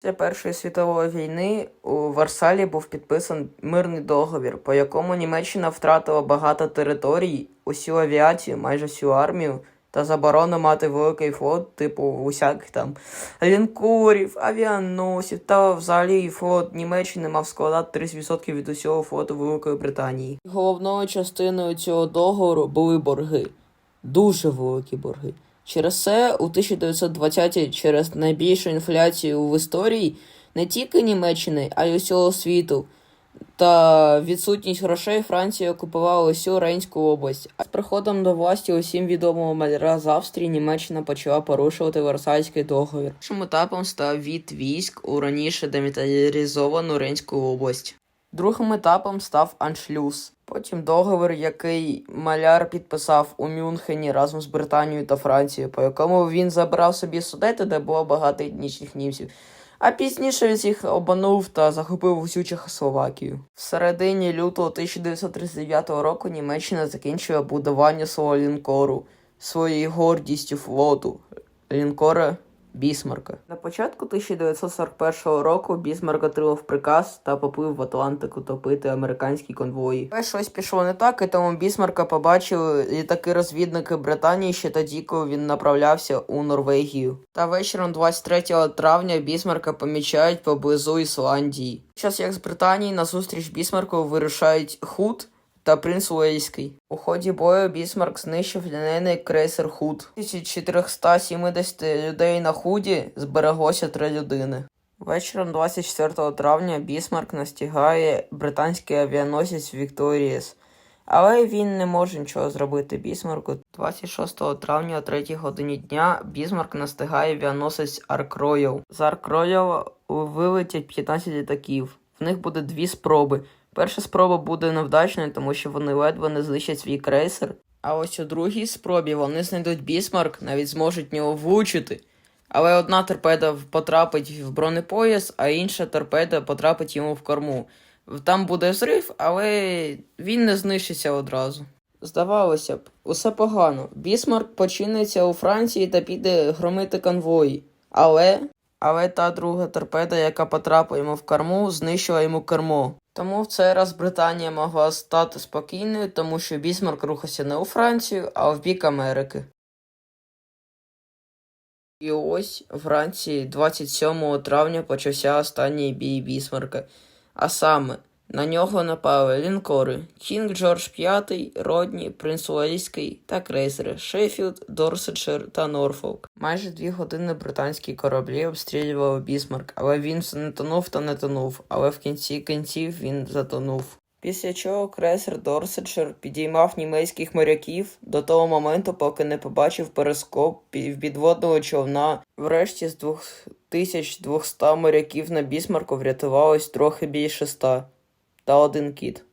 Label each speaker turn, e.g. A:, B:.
A: Після Першої світової війни у Варсалі був підписаний мирний договір, по якому Німеччина втратила багато територій, усю авіацію, майже всю армію та заборону мати великий флот, типу усяких там лінкорів, авіаносів та взагалі флот Німеччини мав складати 30% від усього флоту Великої Британії. Головною частиною цього договору були борги, дуже великі борги. Через це у 1920-ті, через найбільшу інфляцію в історії не тільки Німеччини, а й усього світу. Та відсутність грошей Франція окупувала усю Рейнську область. А з приходом до власті усім відомого маляра з Австрії Німеччина почала порушувати Версальський договір. Першим етапом став від військ у раніше демілітаризовану Рейнську область. Другим етапом став аншлюз. Потім договір, який маляр підписав у Мюнхені разом з Британією та Францією, по якому він забрав собі судети, де було багато етнічних німців. А пізніше він їх обманув та захопив усю Чехословакію. В середині лютого 1939 року Німеччина закінчила будування свого лінкору, своєю гордістю флоту лінкора Бісмарка. На початку 1941 року Бісмарк отримав приказ та поплив в Атлантику топити американські конвої. Але щось пішло не так, і тому Бісмарка побачили літаки розвідники Британії ще тоді, коли він направлявся у Норвегію. Та вечором 23 травня Бісмарка помічають поблизу Ісландії. Час як з Британії на зустріч Бісмарку вирушають Худ та принц Уельський. У ході бою Бісмарк знищив лінейний крейсер Худ. 1470 людей на худі збереглося три людини. Вечором 24 травня Бісмарк настигає британський авіаносець Вікторієс. Але він не може нічого зробити Бісмарку. 26 травня о 3 годині дня Бісмарк настигає авіаносець Арк З Арк вилетять 15 літаків. В них буде дві спроби. Перша спроба буде невдачною, тому що вони ледве не знищать свій крейсер. А ось у другій спробі вони знайдуть Бісмарк, навіть зможуть нього влучити. Але одна торпеда потрапить в бронепояс, а інша торпеда потрапить йому в корму. Там буде взрив, але він не знищиться одразу. Здавалося б, усе погано. Бісмарк починиться у Франції та піде громити конвої. Але. Але та друга торпеда, яка потрапила йому в корму, знищила йому кермо. Тому в цей раз Британія могла стати спокійною, тому що Бісмарк рухався не у Францію, а в бік Америки. І ось в Франції 27 травня почався останній бій Бісмарка. А саме на нього напали лінкори Кінг Джордж V, Родні, Принц Уельський та крейсери Шеффілд, Дорсетшир та Норфолк. Майже дві години британські кораблі обстрілювали Бісмарк, але він не тонув та не тонув, але в кінці кінців він затонув. Після чого крейсер Дорсетшир підіймав німецьких моряків до того моменту, поки не побачив перископ під- підводного човна. Врешті з 2200 моряків на Бісмарку врятувалось трохи більше ста та один кіт.